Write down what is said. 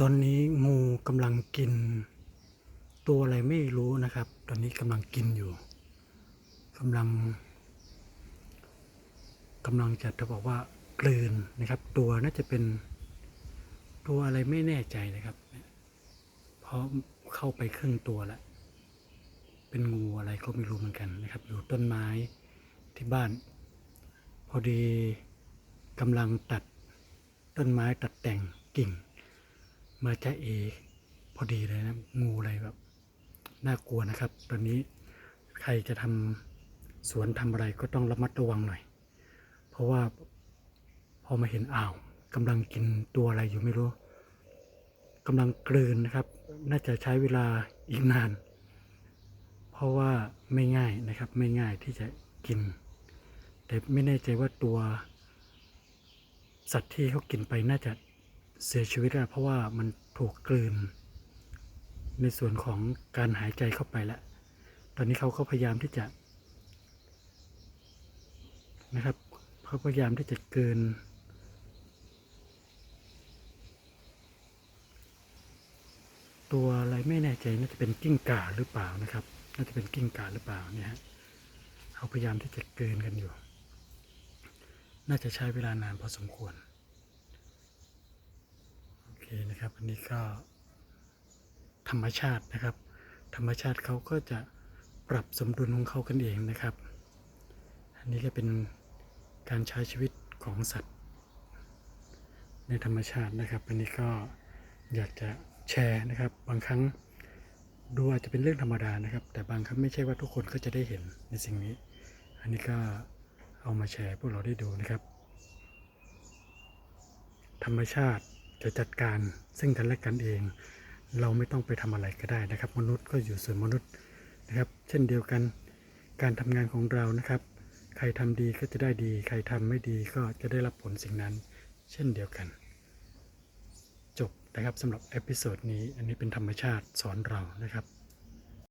ตอนนี้งูกำลังกิน ตัวอะไรไม่รู้นะครับ ตอนนี้กำลังกินอยู่กำลังกำลังจะจะบอกว่ากลืนนะครับ ตัวน่าจะเป็นตัวอะไรไม่แน่ใจนะครับเพราะเข้าไปครึ่งตัวแล้วเป็นงูอะไรก็ไม่รู้เหมือนกันนะครับ อยู่ต้นไม้ที่บ้าน พอดีกำลังตัดต้นไม้ตัดแต่งกิ่ง มาจะเอพอดีเลยนะ งูอะไรแบบ น่ากลัวนะครับ ตอนนี้ใครจะทำสวนทำอะไรก็ต้องระมัดระวังหน่อย เพราะว่าพอมาเห็นอ่าวกำลังกินตัวอะไรอยู่ไม่รู้กำลังกลืนนะครับ น่าจะใช้เวลาอีกนาน เพราะว่าไม่ง่ายนะครับ ไม่ง่ายที่จะกิน แต่ไม่แน่ใจว่าตัว สัตว์ที่เขากินไปน่าจะ เสียชีวิตแล้วเพราะว่ามันถูกกลืน ในส่วนของการหายใจเข้าไปแล้ว ตอนนี้เขาก็พยายามที่จะ นะครับเขาพยายามที่จะเกินตัวอะไรไม่แน่ใจน่าจะเป็นกิ้งก่าหรือเปล่านะครับ น่าจะเป็นกิ้งก่าหรือเปล่าเนี่ยฮะเขาพยายามที่จะเกินกันอยู่ น่าจะใช้เวลานานพอสมควร เคนะครับ อันนี้ก็ธรรมชาตินะครับ ธรรมชาติเขาก็จะปรับสมดุลของเขากันเองนะครับ อันนี้ก็เป็นการใช้ชีวิตของสัตว์ ในธรรมชาตินะครับ อันนี้ก็อยากจะแชร์นะครับ บางครั้งดูอาจจะเป็นเรื่องธรรมดานะครับ แต่บางครั้งไม่ใช่ว่าทุกคนก็จะได้เห็นในสิ่งนี้ อันนี้ก็เอามาแชร์พวกเราได้ดูนะครับ ธรรมชาติ จะจัดการซึ่งกันและกันเอง เราไม่ต้องไปทำอะไรก็ได้นะครับ มนุษย์ก็อยู่ส่วนมนุษย์นะครับ เช่นเดียวกันการทำงานของเรานะครับ ใครทำดีก็จะได้ดี ใครทำไม่ดีก็จะได้รับผลสิ่งนั้น เช่นเดียวกัน จบนะครับสำหรับเอพิโซดนี้อันนี้เป็นธรรมชาติสอนเรานะครับ